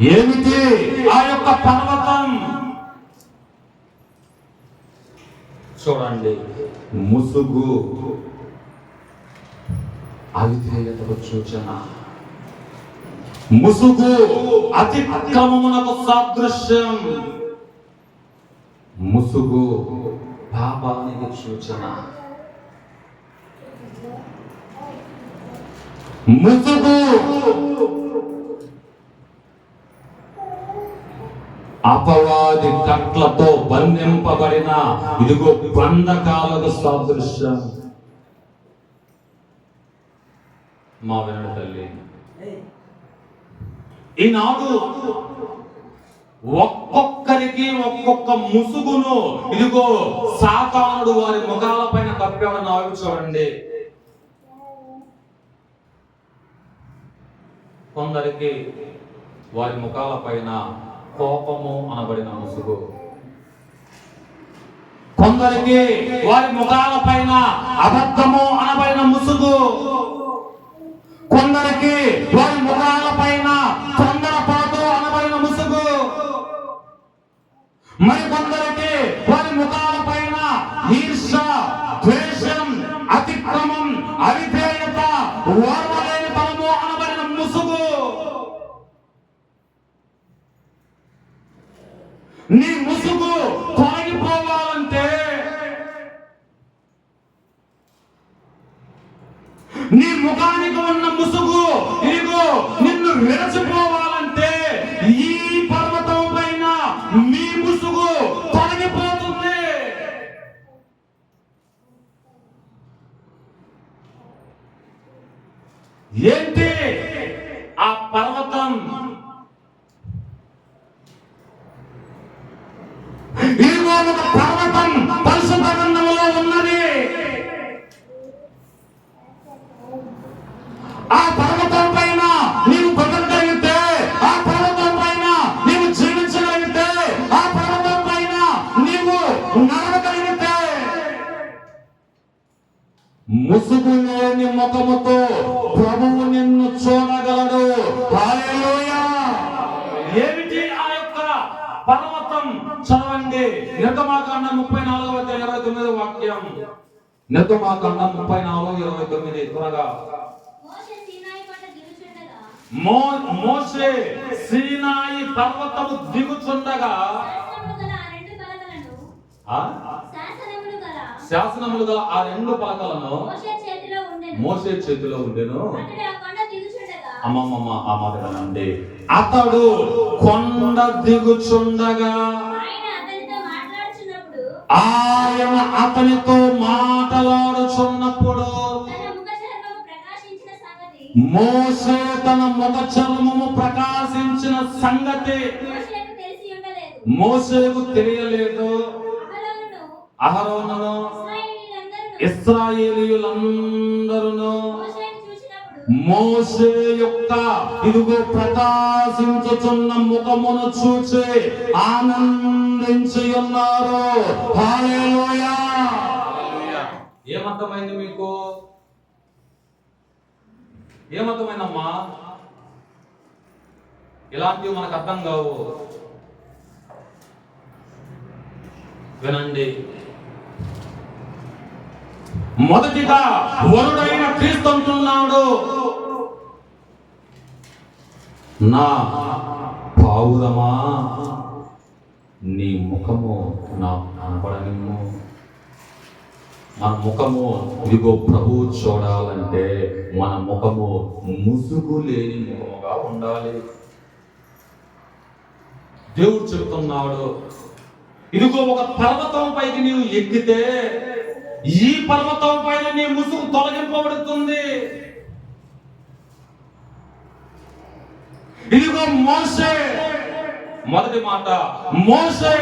ఏమిటి? ఆ యొక్క పర్వతం? చూడండి. ముసుగు. అవిధేయతకు సూచన. ముసుగు. అతిక్రమమునకు సాదృశ్యం. ముసుగు. పాపానికి సూచన. ముసుగు. అపవాది కట్లతో బంధింపబడిన ఇదిగో బంధకాలకు సాదృశ్యం. మా వినడు తల్లి. ఈనాడు ఒక్కొక్కరికి ఒక్కొక్క ముసుగును ఇదిగో సాతానుడు వారి ముఖాల పైన కప్పాడు నాకు చూడండి. కొందరికి వారి ముఖాల పైన కోపము అనబడిన ముసుగు. కొందరికి వారి ముఖాల పైన అబద్ధము అనబడిన ముసుగు. కొందరికి వారి ముఖాల పైన తొందరపాటు అనబడిన ముసుగు. మరి కొందరికి వారి ముఖాల పైన ఈర్ష ద్వేషం అతిక్రమం అవిధేయత ఓర్వలేని తనము అనబడిన ముసుగు నీ ముసుగు తొలగిపోవాలంటే నీ ముఖానికి ఉన్న ముసుగు ఇదిగో నిన్ను విరచిపోవాలి. ముసుగు లేని ముఖముతో ప్రభువు నిన్ను చూడగలడు. హల్లెలూయా. ఏమిటి ఆ యొక్క పర్వతం చదవండి. నిర్గమాకాండం ముప్పై నాలుగవ ఇరవై తొమ్మిది వాక్యం. నిర్గమాకాండం ముప్పై నాలుగు ఇరవై తొమ్మిది. త్వరగా. మోషే సీనాయి పర్వతము దిగుచుండగా? గల ఆ? రెండు పలకలను ఉండెను. మోసే చేతిలో ఉండెను. అతడు ఆ మాట అతడు కొండ దిగుచుండగా. ఆయన అతనితో మాట్లాడుచున్నప్పుడు మోసే తన ముఖ చర్మము ప్రకాశించిన సంగతి. మోసేకు తెలియలేదు. అహరోనును ఇస్రాయేలీయులందరూ మోసే యొక్క ఇదిగో ప్రకాశించుచున్న ముఖమును చూచి ఆనందించి ఉన్నారు ఏమర్థమైంది మీకు? ఏమర్థమైందమ్మా ఇలాంటివి మనకు అర్థం కావు. వినండి. మొదటిగా వరుడైన క్రీస్తు నా పావులమా నీ ముఖము నా కనపడనిమ్ము. మన ముఖము ఇదిగో ప్రభువు చూడాలంటే మన ముఖము ముసుగు లేని ముఖముగా ఉండాలి. దేవుడు చెప్తున్నాడు ఇదిగో ఒక పర్వతం పైకి నీవు ఎక్కితే ఈ పర్వతం పైన నీ ముసుగు తొలగింపబడుతుంది. ఇదిగో మోసే మొదటి మాట మోసే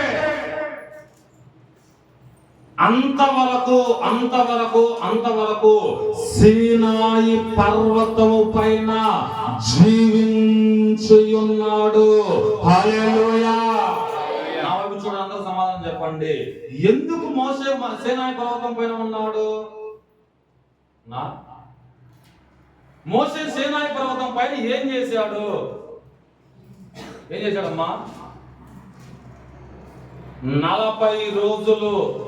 అంతవరకు అంతవరకు అంతవరకు సీనాయి పర్వతము పైన జీవించి ఉన్నాడు హల్లెలూయా. నా వైపు అందరూ సమాధానం చెప్పండి. ఎందుకు మోసే సేనాయ పర్వతం పైన ఉన్నాడు? నా? మోసే సేనాయ పర్వతం పైన ఏం చేశాడు? ఏం చేశాడమ్మా? నలభై రోజులు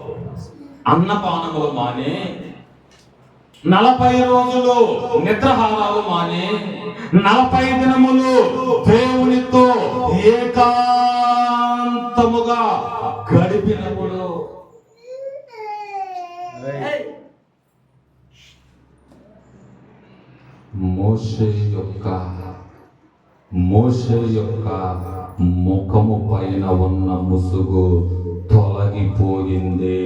అన్నపానములు మాని. నలభై రోజులు నిద్రహారాలు మాని. నలభై దినములు దేవునితో ఏకా ఏకాంతముగా గడిపినప్పుడు. మోషే యొక్క మోషే యొక్క ముఖము పైన ఉన్న ముసుగు తొలగిపోయింది.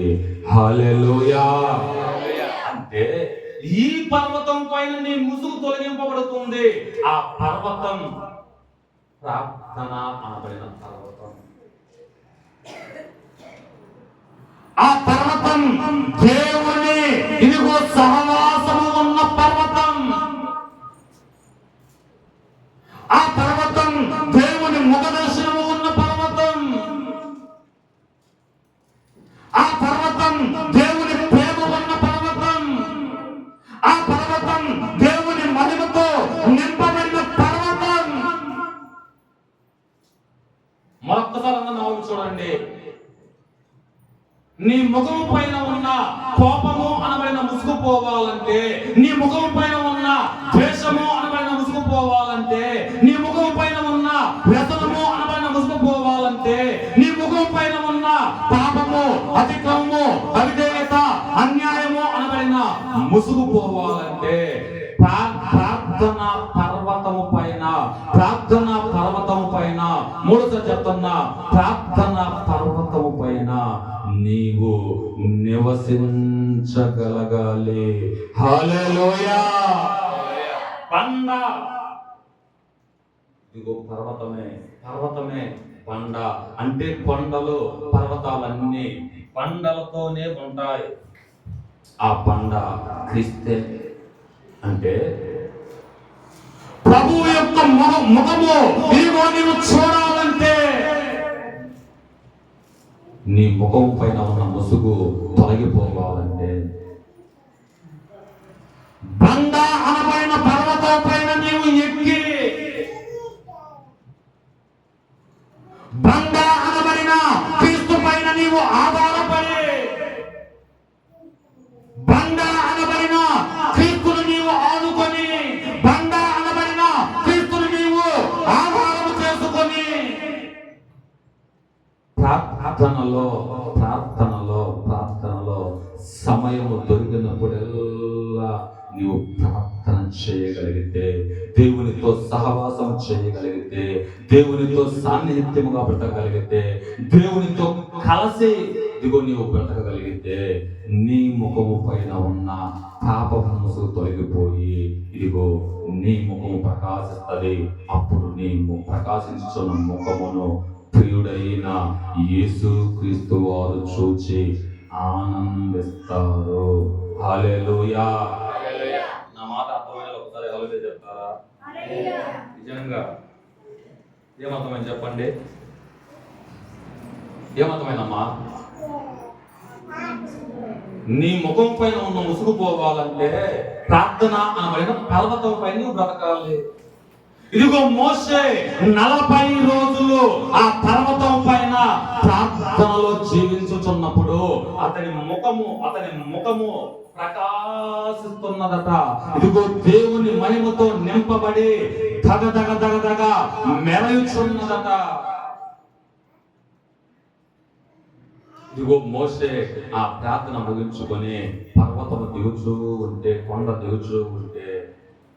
అంటే ఈ పర్వతం పైన నీ ముసుగు తొలగింపబడుతుంది. ఆ పర్వతం ప్రార్థన అనబడిన పర్వతం. ఆ పర్వతం దేవుని ఇదిగో సహవాసము ఉన్న పర్వతం. ఆ పర్వతం దేవుని ముఖ దర్శనము ఉన్న పర్వతం. ఆ పర్వతం చూడండి నీ ముఖం పైన ఉన్న కోపము అనబడిన ముసుగు పోవాలంటే నీ ముఖం పైన ఉన్న ద్వేషము అనబడిన ముసుగు పోవాలంటే నీ ముఖం పైన ఉన్న వ్యసనము అనబడిన ముసుగు పోవాలంటే నీ ముఖం పైన ఉన్న పాపము అతిక్రమము అవిధేయత అన్యాయము అనబడిన ముసుగు పోవాలంటే ప్రార్థన పర్వతము పైన ప్రార్థన పర్వతము పైన మూడోసారి చెప్తున్నా ప్రార్థన నివసించగలగాలి పండ ఇదిగో పర్వతమే పర్వతమే పండ అంటే కొండలు పర్వతాలన్నీ పండలతోనే ఉంటాయి. ఆ పండ క్రిస్తే అంటే ప్రభు యొక్క ముఖ- ముఖము ఇదిగో నీవు చూడాలంటే నీ ముఖం పైన ఉన్న ముసుగు తొలగిపోవాలంటే సహవాసం చేయగలిగితే దేవునితో సాన్నిహిత్యముగా బ్రతకగలిగితే దేవునితో కలిసి ఇదిగో నీవు బ్రతకగలిగితే నీ ముఖము పైన ఉన్న పాపపు తొలగిపోయి ఇదిగో నీ ముఖము ప్రకాశిస్తుంది అప్పుడు నీ ము- ముఖమును ప్రియుడైన యేసు క్రీస్తు వారు చూచి ఆనందిస్తారు హల్లెలూయా నా మాట అర్థమైన ఒకసారి హల్లెలూయా చెప్తారా నిజంగా. ఏమర్థమైంది చెప్పండి? ఏమర్థమైందమ్మా? నీ ముఖం పైన ఉన్న ముసుగు పోవాలంటే ప్రార్థన అనబడిన పర్వతం పైన నువ్వు బ్రతకాలి. ఇదిగో మోసే నలభై రోజులు ఆ పర్వతం పైన ప్రార్థనలో జీవించుచున్నప్పుడు అతని ముఖము అతని ముఖము ప్రకాశిస్తున్నదట. ఇదిగో దేవుని మహిమతో నింపబడి దగ దగ దగ దగ మెరయుచున్నదట ఇదిగో మోసే ఆ ప్రార్థన ముగించుకొని పర్వతము దిగుచూ ఉంటే కొండ దిగుచూ ఉంటే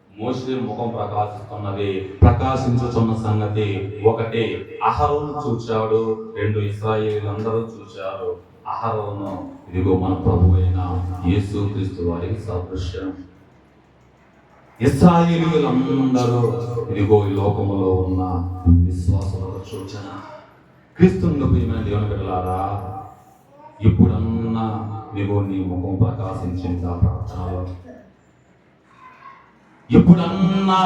మోసే ముఖం ప్రకాశిస్తున్నది. ప్రకాశించుచున్న సంగతి ఒకటి. అహరోను చూచాడు రెండు ఇస్రాయేలీలందరూ చూచారు. అహరోను ఇదిగో మన ప్రభు అయిన యేసు క్రీస్తు వారికి సాదృశ్యం. ఇస్రాయేలీలందరూ ఇదిగో ఈ లోకములో ఉన్న విశ్వాసముల సూచన. క్రీస్తుని ప్రియమైన దేవుని బిడ్డలారా ఇప్పుడన్నా ఇదిగో నీ ముఖం ప్రకాశించింది ఆ ప్రార్థనలో? ఎప్పుడన్నా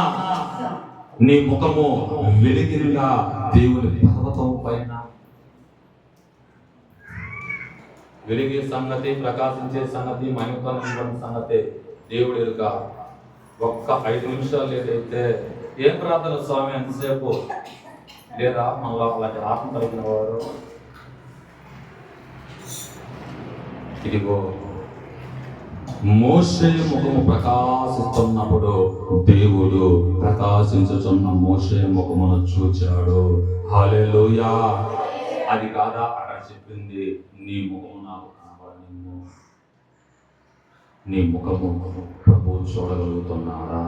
నీ ముఖము వెలిగిందా దేవుని పర్వతం పైన వెలిగే సంగతి ప్రకాశించే సంగతి మహిమతనం సంగతి దేవుడు ఎరుక. ఒక్క ఐదు నిమిషాలు ఏదైతే ఏం ప్రార్థన స్వామి ఎంతసేపు లేదా మళ్ళా అలాంటి ఆత్మ కలిగిన వారు? ఇదిగో మోషే ముఖము ప్రకాశిస్తున్నప్పుడు దేవుడు ప్రకాశించుచున్న మోషే ముఖమును చూచాడు. హల్లెలూయా! అది కాదా అక్కడ చెప్పింది నీ ముఖము నాకు కనబడనిమ్ము నీ ముఖము ప్రభు చూడగలుగుతున్నారా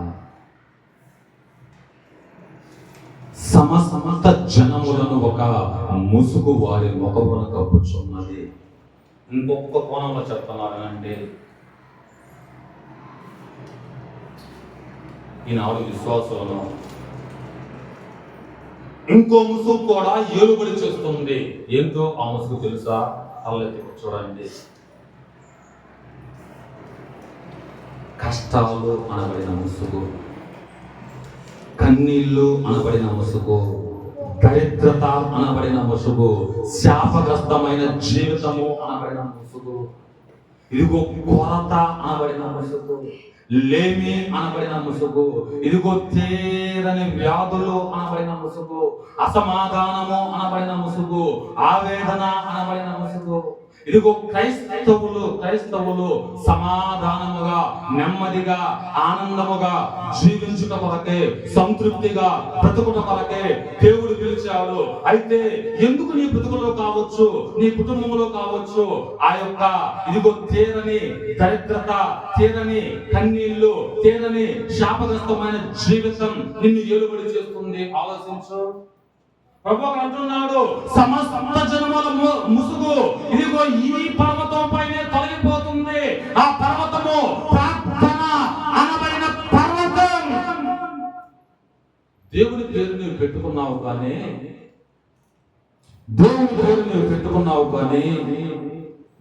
సమస్త జనములను ఒక ముసుగు వారి ముఖమును కప్పుచున్నది. ఇంకొక కోణంలో ఈ ఈనాడు విశ్వాసంలో ఇంకో ముసుగు కూడా ఏలుబడి చేస్తుంది. ఏంటో ఆ ముసుగు తెలుసా? తలెత్తి చూడండి కష్టాలు అనబడిన ముసుగు. కన్నీళ్ళు అనబడిన ముసుగు. దరిద్రత అనబడిన ముసుగు. శాపగ్రస్తమైన జీవితము అనబడిన ముసుగు. ఇదిగో కోరత అనబడిన ముసుగు. లేమి అనబడిన ముసుగు. ఇదిగో తీరని వ్యాధులు అనబడిన ముసుగు. అసమాధానము అనబడిన ముసుగు. ఆవేదన అనబడిన ముసుగు. ఇదిగో క్రైస్తవులు క్రైస్తవులు సమాధానముగా నెమ్మదిగా ఆనందముగా జీవించుట కొరకే సంతృప్తిగా బ్రతుకుట కొరకే దేవుడు పిలిచాడు. అయితే ఎందుకు నీ బ్రతుకులో కావచ్చు నీ కుటుంబంలో కావచ్చు ఆ యొక్క ఇదిగో తీరని దరిద్రత తీరని కన్నీళ్ళు తీరని శాపగ్రస్తమైన జీవితం నిన్ను ఏలుబడి చేస్తుంది? ఆలోచించు. ప్రభు అంటున్నాడు సమస్త జనముల ముసుగు ఇదిగో ఈ పర్వతం పైనే తొలగిపోతుంది. ఆ పర్వతము ప్రార్థన అనబడిన పర్వతం. దేవుని పేరు నువ్వు పెట్టుకున్నావు కానీ దేవుని పేరు నువ్వు పెట్టుకున్నావు కానీ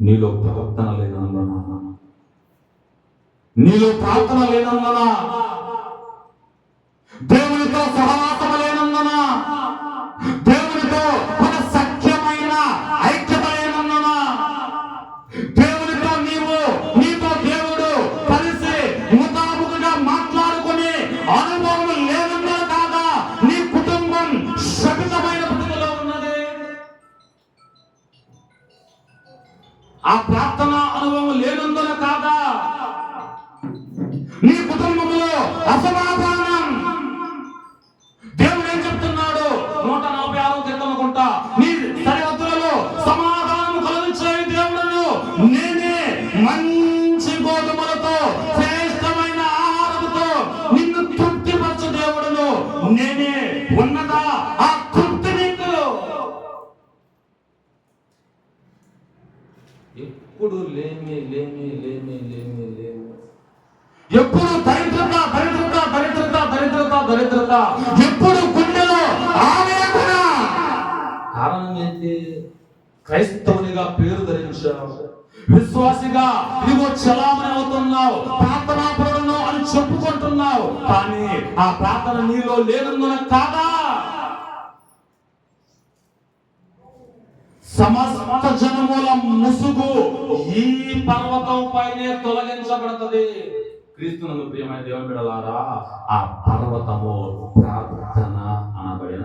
నీలో ప్రవర్తన లేనందున. నీలో ప్రార్థన లేనందున. దేవునితో సహవాసం లేనందున దేవునితో మన సఖ్యమైన ఐక్యత దేవునితో నీవు నీతో దేవుడు కలిసి ముతాబుగా మాట్లాడుకుని అనుభవం లేనందున కాదా నీ కుటుంబం శపితమైన స్థితిలో ఉన్నది. ఆ ప్రార్థన అనుభవం లేనందున కాదా నీ కుటుంబంలో అసమాధానం నేనే మంచి గోధుమలతో శ్రేష్టమైన ఆహారంతో నిన్ను తృప్తిపరచు దేవుడును. నేనే ఉన్నదా ఆ తృప్తి నీకు. ఎప్పుడు లేమి లేమి లేమి లేమి లేమి ఎప్పుడు దరిద్రత దరిద్రత దరిద్రత దరిద్రత దరిద్రత. ఎప్పుడు గుండెలో ఆవేదన. కారణం ఏంటి? క్రైస్తవునిగా పేరు విశ్వాసిగా ఇదిగో చలామణి అవుతున్నావు ప్రార్థనా పరుడును అని చెప్పుకుంటున్నావు కానీ ఆ ప్రార్థన నీలో లేనందున కాదా? సమస్త జనముల ముసుగు ఈ పర్వతం పైనే తొలగించబడుతుంది. క్రీస్తునందు ప్రియమైన దేవుని బిడలారా ఆ పర్వతము ప్రార్థన అనబడిన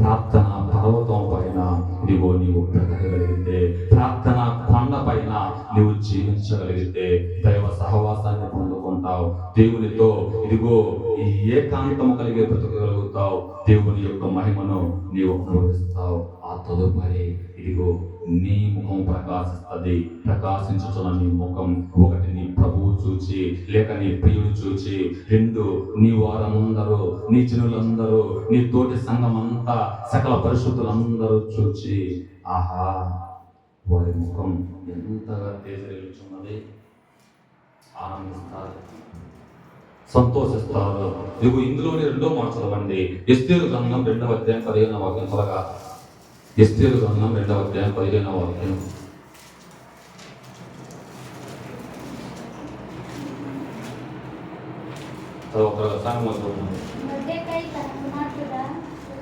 ప్రార్థన పర్వతం పైన ఇదిగో నీవు బ్రతకగలిగితే ప్రార్థన కొండ పైన నీవు జీవించగలిగితే దైవ సహవాసాన్ని పొందుకుంటావు. దేవునితో ఇదిగో ఈ ఏకాంతము కలిగే బ్రతకగలుగుతావు. దేవుని యొక్క మహిమను నీవు అనుభవిస్తావు. ఆ తదుపరి ఇదిగో నీ ముఖం ప్రకాశిస్తుంది ప్రకాశించుతున్న నీ ముఖం ఒకటి నీ ప్రభువు చూచి లేక నీ ప్రియుడు చూచి రెండు నీ వారందరూ నీ జనులందరూ నీ తోటి సంఘం అంతా సకల పరిశుద్ధులందరూ చూచి ఆహా వారి ముఖం ఎంతగా తేజరిల్చున్నది ఆనందిస్తారు. సంతోషిస్తారు. ఇదిగో ఇందులోని రెండో మాట చదవండి. ఎస్టీ గ్రంథం రెండవ అధ్యాయం పదిహేను వాక్యం త్వరగా ఎస్తేరు గ్రంథం రెండవ అధ్యాయం పదిహేనవ వాక్యం చదవ త్వరగా సాంగం చదవండి. మొర్దెకై తన కుమార్తెగా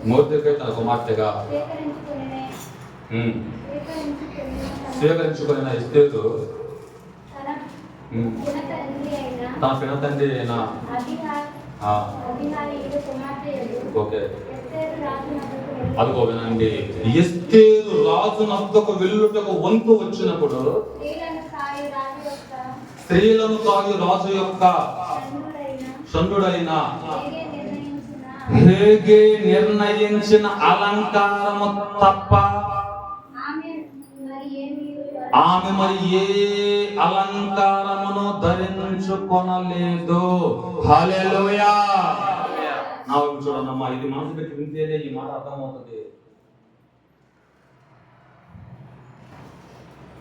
మోర్దెకై తన కుమార్తెగా స్వీకరించుకొనినే ఉమ్, స్వీకరించుకొనిన తన- స్వీకరించుకున్న ఎస్తేరు తన ఉమ్, పినతండ్రి అయిన తన పినతండ్రి అయిన అబిహా ఆ, అబిహాయిలు కుమార్తెయు ఓకే ఎస్తేరు ఎస్తేరు రాజు నద్దకు వెళ్ళి అదిగో వినండి ఎస్తేరు రాజు నద్దకు వెళ్ళుటకు వంతు వచ్చినప్పుడు స్త్రీలను తాగి రాజు యొక్క చంద్రుడైన హేగే నిర్ణయించిన అలంకారము తప్ప ఆమె మరి ఏమీ ఆమె మరి ఏ అలంకారమును ధరించుకొనలేదు. హల్లెలూయా! నా వైపు చూడనమ్మా ఇది మనసు పెట్టి వింటేనే ఈ మాట అర్థమవుతుంది.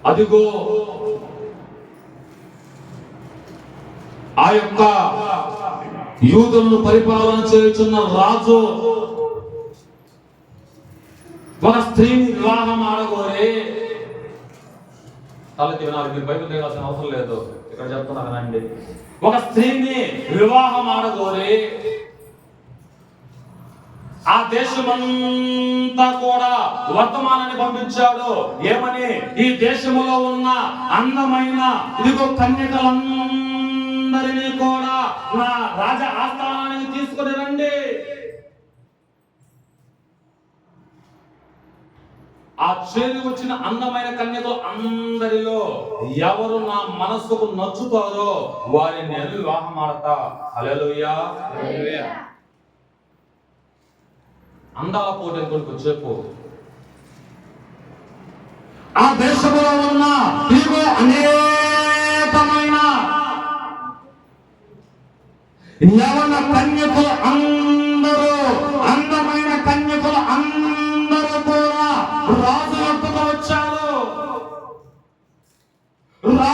అదిగో ఆ యొక్క యూదులను పరిపాలన చేస్తున్న రాజు ఒక స్త్రీని వివాహం ఆడగోరే. తలకి వినాలి మీరు బైబిల్ తీయాల్సిన అవసరం లేదు. ఇక్కడ చెప్తున్నా వినండి. ఒక స్త్రీని వివాహం ఆడగోరే. ఆ దేశమంతా కూడా వర్తమానాన్ని పంపించాడు. ఏమని? ఈ దేశములో ఉన్న అందమైన ఇదిగో కన్యకలందరినీ కూడా నా రాజ ఆస్థానానికి తీసుకుని రండి. ఆ చేరి వచ్చిన అందమైన కన్యకలు అందరిలో ఎవరు నా మనస్సుకు నచ్చుతారో వారిని నేను వివాహం ఆడతా అందాల పోటీ కొరకు చెప్పు ఆ దేశంలో ఉన్న ఇదిగో అనేకమైన యవన కన్యకులు అందరూ అందమైన కన్యకులు అందరూ కూడా రాజు యొక్కకు వచ్చారు. రా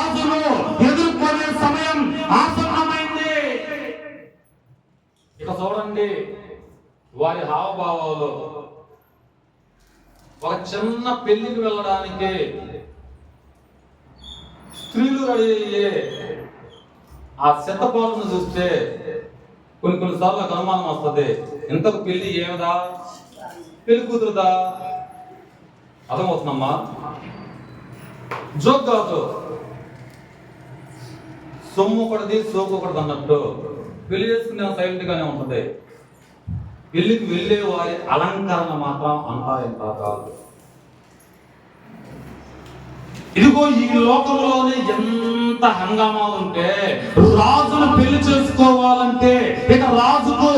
ఎదుర్కొనే సమయం ఆసన్నమైంది ఇక చూడండి వారి హావభావాలు ఒక చిన్న పెళ్ళికి వెళ్ళడానికి స్త్రీలు రెడీ అయ్యే ఆ శతపాలను చూస్తే కొన్ని కొన్నిసార్లు నాకు అనుమానం వస్తుంది. ఇంతకు పెళ్ళి ఏమిదా? పెళ్ళి కూతురుదా? అర్థమవుతుందమ్మా? జోక్ కాదు. సొమ్ము ఒకటిది సోకు ఒకటిది అన్నట్టు పెళ్ళి చేసుకునే సైలెంట్ గానే ఉంటుంది. పెళ్ళికి వెళ్ళే వారి అలంకరణ మాత్రం అంతా ఇంత కాదు. ఇదిగో ఈ లోకంలోనే ఎంత హంగామా ఉంటే రాజును పెళ్ళి చేసుకోవాలంటే ఇక రాజుకు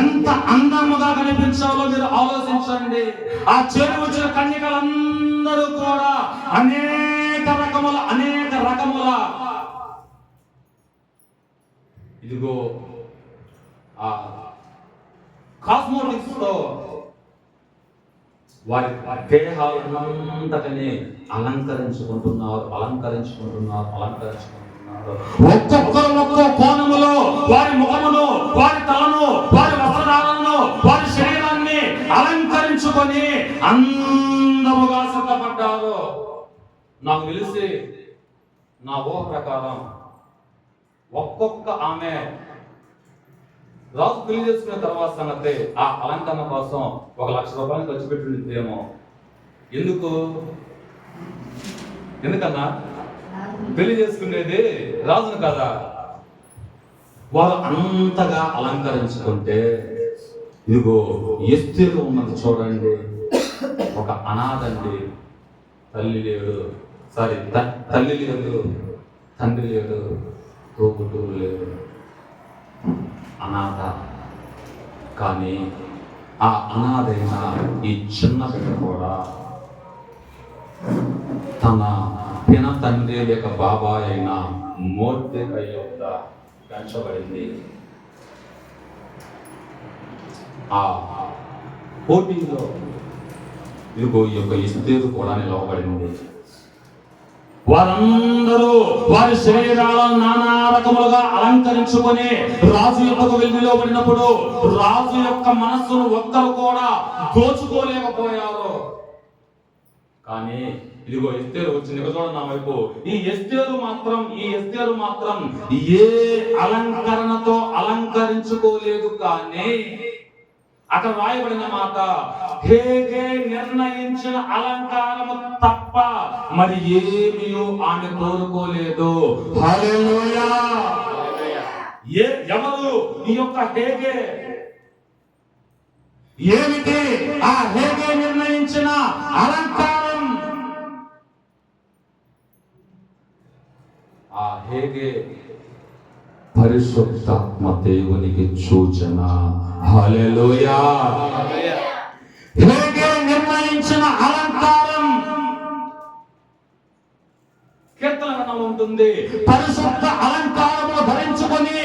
ఎంత అందముగా కనిపించాలో మీరు ఆలోచించండి. ఆ చేరు వచ్చిన కన్యకలందరూ కూడా అనేక రకముల అనేక రకముల. ఇదిగో ఆ కాస్మోటిక్స్ వారి దేహాలంతటిని అలంకరించుకుంటున్నారు అలంకరించుకుంటున్నారు అలంకరించుకుంటున్నారు. ఒక్కొక్కరు ఒక్కో కోణములో వారి ముఖమును వారి తలను వారి వస్త్రాలను వారి శరీరాన్ని అలంకరించుకొని అందముగా సిద్ధపడ్డారు. నాకు తెలిసి నా ఊహ ప్రకారం ఒక్కొక్క ఆమె రాజు పెళ్ళి చేసుకున్న తర్వాత సంగతి ఆ అలంకరణ కోసం ఒక లక్ష రూపాయలు ఖర్చు పెట్టుండేమో ఎందుకు? ఎందుకన్నా? పెళ్ళి చేసుకునేది రాజును కదా. వారు అంతగా అలంకరించుకుంటే ఇదిగో ఎస్తేరు ఉన్నది చూడండి. ఒక అనాథండి. తల్లి లేడు. సారీ త- తల్లి లేదు తండ్రి లేడు. తోబుట్టువు లేడు. అనాథ. కానీ ఆ అనాథైన ఈ చిన్న బిడ్డ కూడా తన పిన తండ్రి లేక బాబాయ్ అయిన మోర్దెకై యొక్క పెంచబడింది. ఆ పోటీలో ఇదిగో ఈ యొక్క ఇస్తేరు కూడా నిలవబడింది. వారందరూ వారి శరీరాలను నానా రకములుగా అలంకరించుకొని రాజు యొక్కకు వెళ్ళిలోబడినప్పుడు రాజు యొక్క మనస్సును ఒక్కరు కూడా దోచుకోలేకపోయారు. కానీ ఇదిగో ఎస్తేరు వచ్చింది చూడండి నా వైపు. ఈ ఎస్తేరు మాత్రం ఈ ఎస్తేరు మాత్రం ఏ అలంకరణతో అలంకరించుకోలేదు కానీ అక్కడ రాయబడిన మాట హేగే నిర్ణయించిన అలంకారము తప్ప మరి ఏమీ ఆమె కోరుకోలేదు ఏ ఎవరు ఈ యొక్క హేగే? ఏమిటి ఆ హేగే నిర్ణయించిన అలంకారం? ఆ హేగే పరిశుద్ధాత్మ దేవునికి సూచన. హేగే నిర్ణయించిన అలంకారం. కీర్తన ఉంటుంది. పరిశుద్ధ అలంకారము ధరించుకొని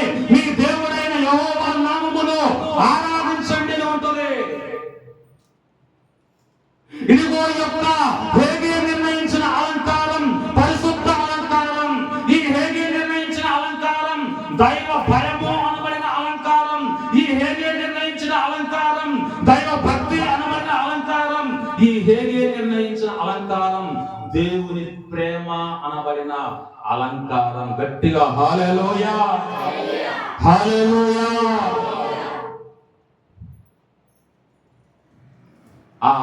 దేవుని ప్రేమ అనబడిన అలంకారం గట్టిగా హాలెలూయా. హాలెలూయా. ఆ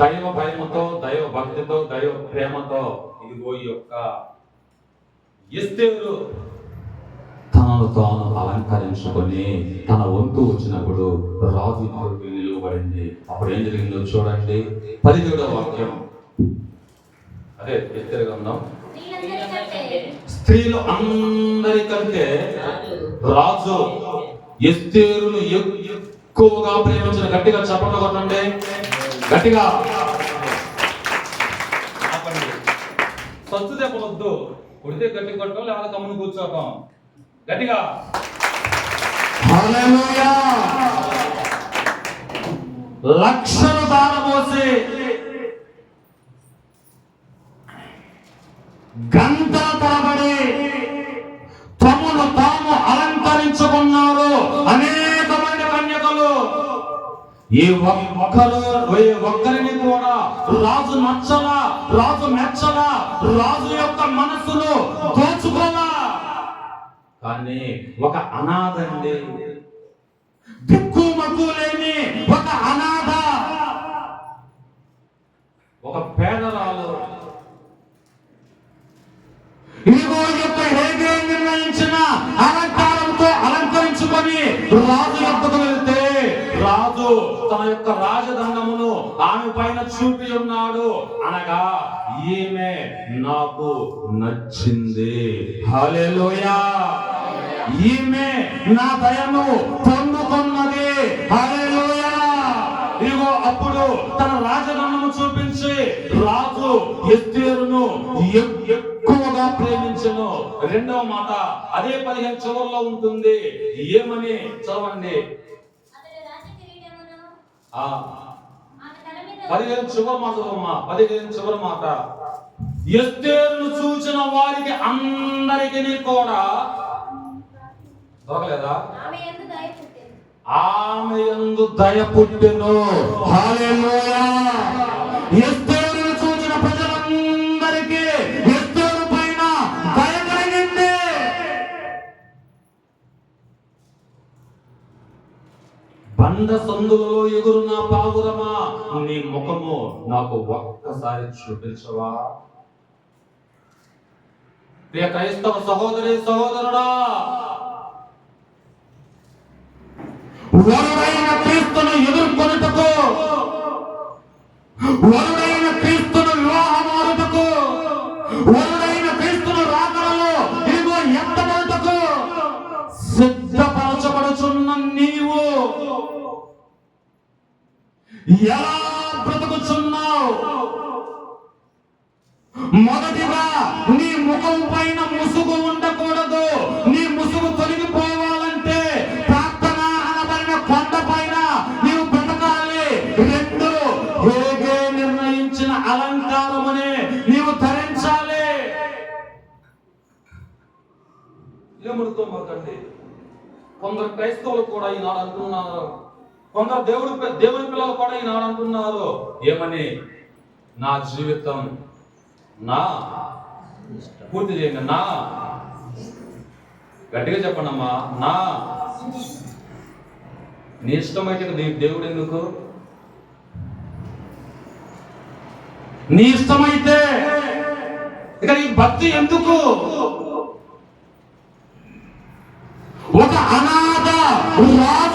దైవ భయముతో దైవ భక్తితో దైవ ప్రేమతో ఇదిగో ఈ యొక్క ఎస్తేరు తనను తాను అలంకరించుకొని తన వంతు వచ్చినప్పుడు రాజు నిలువబడింది. అప్పుడు ఏం జరిగిందో చూడండి. పదిహేడవ వాక్యం. అదే ఎస్తేరు గ్రంథం స్త్రీలందరికంటే స్త్రీలు అందరికంటే రాజు ఎస్తేరును ఎక్- ఎక్కువగా ప్రేమించిన గట్టిగా చప్పట్లు కొట్టండి. గట్టిగా. ఆపండి. సత్తు చెప్పవద్దు కొడితే గట్టి కొట్టడం లేదా కమ్ముని కూర్చోటం గట్టిగా. లక్షలు దారబోసి గంట తరబడి తమను తాము అలంకరించుకున్నారు. అనేకమైన కన్యకలు. ఈ ఒక్కరు ఏ ఒక్కరిని కూడా రాజు నచ్చలా రాజు మెచ్చలా రాజు యొక్క మనస్సును దోచుకోలా. కానీ ఒక అనాథండి దిక్కు మగ్గు లేని ఒక అనాథ ఒక పేదరాలు ఇదిగో ఈ యొక్క హేగే నిర్ణయించిన అలంకారంతో అలంకరించుకొని రాజు యొక్కకు వెళ్తే రాజు తన యొక్క రాజదండమును ఆమె పైన చూపి ఉన్నాడు. అనగా ఈమె నాకు నచ్చింది. హల్లెలూయా. ఈమె నా దయను పొందుకున్నది. హల్లెలూయా. రాజదండము చూపించి రాజు ఎస్తేరును ఎక్కువగా ప్రేమించను. రెండవ మాట అదే పదిహేను చివరిలో ఉంటుంది. ఏమని చదవండి. పదిహేను చివరి మాట చదవమ్మా. పదిహేను చివరి మాట. ఎస్తేరును చూచిన వారికి అందరికీ కూడా దొరకలేదా? ఆమె యందు దయ పుట్టెను హల్లెలూయా ఎస్తేరును చూసిన ప్రజలందరికీ ఎస్తేరు పైన దయ కలిగింది. బండ సందులలో ఎగురున్న పావురమా? నీ ముఖము నాకు ఒక్కసారి చూపించవా? ప్రియ క్రైస్తవ సహోదరి సహోదరుడా! వరుడైన క్రీస్తును వరుడైన క్రీస్తును వివాహమాడుటకు వరుడైన క్రీస్తును రాకడలో ఇదిగో ఎత్తబడుటకు సిద్ధపరచబడుచున్న నీవు. ఎలా బ్రతుకుచున్నావు? మొదటిగా నీ ముఖం పైన ముసుగు ఉండ ఏముడుతో మాకండి కొందరు క్రైస్తవులు కూడా ఈనాడు అంటున్నారు. కొందరు దేవుడి పిల్లలు కూడా ఈనాడు అంటున్నారు. ఏమని? నా జీవితం నా పూర్తి చేయండి. నా గట్టిగా చెప్పండమ్మా. నా నీ ఇష్టమైతే నీ దేవుడు ఎందుకు? నీ ఇష్టమైతే ఇక నీ భక్తి ఎందుకు? ఒక